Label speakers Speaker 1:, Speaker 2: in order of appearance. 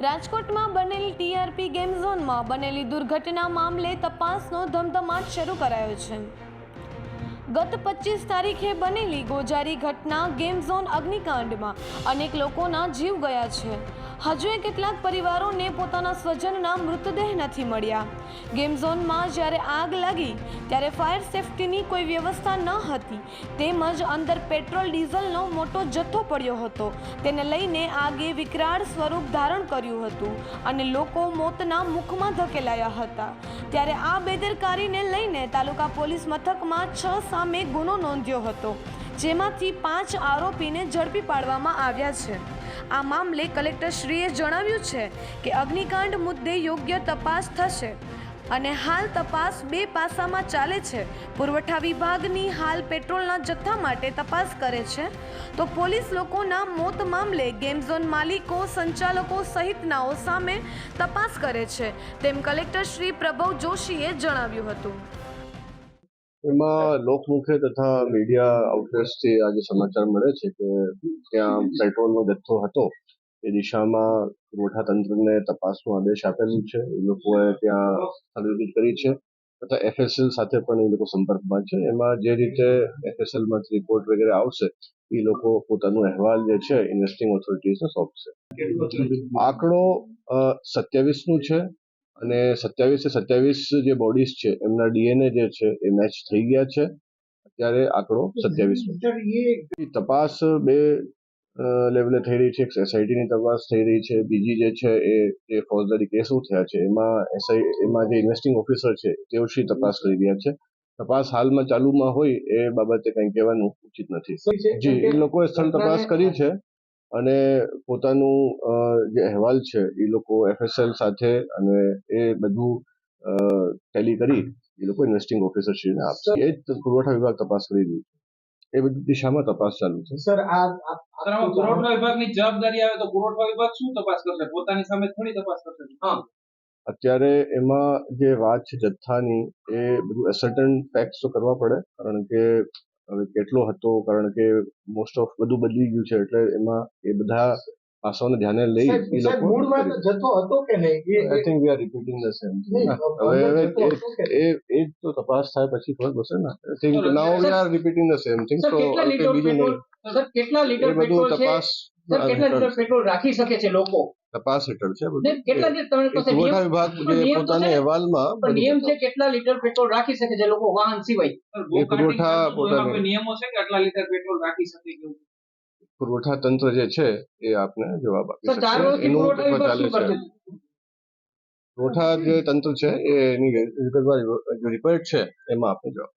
Speaker 1: રાજકોટમાં બનેલી TRP game ઝોનમાં બનેલી દુર્ઘટના મામલે તપાસનો ધમધમાટ શરૂ કરાયો છે. ગત પચીસ તારીખે બનેલી ગોજારી ઘટના ગેમ ઝોન અગ્નિકાંડમાં. અનેક લોકોના જીવ ગયા છે. હજુએ કેટલાક પરિવારોને પોતાના સ્વજનના મૃતદેહ નથી મળ્યા. ગેમ ઝોનમાં જ્યારે આગ લાગી, ત્યારે ફાયર સેફટીની કોઈ વ્યવસ્થા ન હતી. તેમજ અંદર પેટ્રોલ ડીઝલનો મોટો જથ્થો પડ્યો હતો. તેને લઈને આગે વિકરાળ સ્વરૂપ ધારણ કર્યું હતું અને લોકો મોતના મુખમાં ધકેલાયા હતા. ત્યારે આ બેદરકારીને લઈને તાલુકા પોલીસ મથકમાં છ સામે ગુનો નોંધ્યો હતો, જેમાંથી પાંચ આરોપીને ઝડપી પાડવામાં આવ્યા છે. આ મામલે કલેક્ટરશ્રીએ જણાવ્યું છે કે અગ્નિકાંડ મુદ્દે યોગ્ય તપાસ થશે. અને હાલ તપાસ બે પાસામાં ચાલે છે. પુરવઠા વિભાગની હાલ પેટ્રોલના જથ્થા માટે તપાસ કરે છે. તો પોલીસ લોકોના મોત મામલે ગેમ ઝોન માલિકો, સંચાલકો સહિતનાઓ સામે તપાસ કરે છે. તેમ કલેક્ટર શ્રી પ્રભવ જોશીએ જણાવ્યું હતું.
Speaker 2: એમાં લોકમુખે તથા મીડિયા આઉટલેટ્સથી આજે સમાચાર મળે છે કે ત્યાં પેટ્રોલનો જથ્થો હતો. એ દિશામાં પુરવઠા તંત્રને તપાસનો આદેશ આપેલું છે. એ લોકોએ ત્યાં સ્થળ કરી છે તથા એફએસએલ સાથે પણ એ લોકો સંપર્કમાં છે. એમાં જે રીતે એફએસએલમાં રિપોર્ટ વગેરે આવશે એ લોકો પોતાનો અહેવાલ જે છે ઇન્વેસ્ટિંગ ઓથોરિટીઝને સોંપશે. આંકડો સત્યાવીસનું છે અને સત્યાવીસે સત્યાવીસ જે બોડીઝ છે એમના ડીએનએ જે છે એ મેચ થઈ ગયા છે. અત્યારે આંકડો સત્યાવીસ નો તપાસ બે લેવલે થઈ રહી છે એક એસઆઈટીની તપાસ થઈ રહી છે. બીજી જે છે એ જે ફોજદારી કેસો થયા છે. એમાં એસઆઈ એમાં જે ઇન્વેસ્ટિંગ ઓફિસર છે તેઓ શ્રી તપાસ કરી રહ્યા છે. તપાસ હાલમાં ચાલુમાં હોય એ બાબતે કંઈ કહેવાનું ઉચિત નથી. જી એ લોકોએ સ્થળ તપાસ કરી છે અને પોતાનું જે અહેવાલ છે એ લોકો એફએસએલ સાથે અને એ બધું ટેલી કરી એ લોકો ઇન્વેસ્ટિંગ ઓફિસર શ્રીને આપશે. એ જ પુરવઠા વિભાગ તપાસ કરી રહ્યું છે. એ બધી દિશામાં તપાસ ચાલુ છે.
Speaker 3: સર આ
Speaker 4: પુરવઠા વિભાગની જવાબદારી આવે તો પુરવઠા વિભાગ શું તપાસ કરશે? પોતાની સામે થોડી તપાસ કરશે? હા.
Speaker 2: અત્યારે એમાં જે વાત છે જથ્થાની એ બધું એસર્ટન ફેક્ટ્સ તો કરવા પડે કારણ કે હવે કેટલો હતો કારણ કે મોસ્ટ ઓફ બધું બદલી ગયું છે એટલે એમાં એ બધા પાસાઓને ધ્યાને લઈ એ લોકો
Speaker 3: મૂળમાં જથ્થો હતો કે નહીં?
Speaker 2: I think we are repeating the same હવે હવે એ એ તો તપાસ થાય પછી ખબર પડશે ને. I think now we are repeating the same thing તો બીજું નહીં
Speaker 5: સર કેટલા લીટર પેટ્રોલ છે? સર કેટલા લીટર પેટ્રોલ રાખી શકે છે લોકો?
Speaker 2: તપાસ હેઠળ છે
Speaker 5: કેટલા
Speaker 2: પુરવઠા વિભાગ જે પોતાના. અહેવાલમાં
Speaker 5: નિયમ છે કેટલા લીટર પેટ્રોલ રાખી શકે છે લોકો? વાહન સિવાય.
Speaker 2: પુરવઠા
Speaker 4: નિયમો છે કે આટલા લીટર પેટ્રોલ રાખી શકે?
Speaker 2: પુરવઠા તંત્ર જે છે એ આપને જવાબ આપી શકશે એનું
Speaker 5: પુરવઠા
Speaker 2: ચાલે છે પુરવઠા જે તંત્ર છે એની જે રિપોર્ટ છે એમાં આપને જવાબ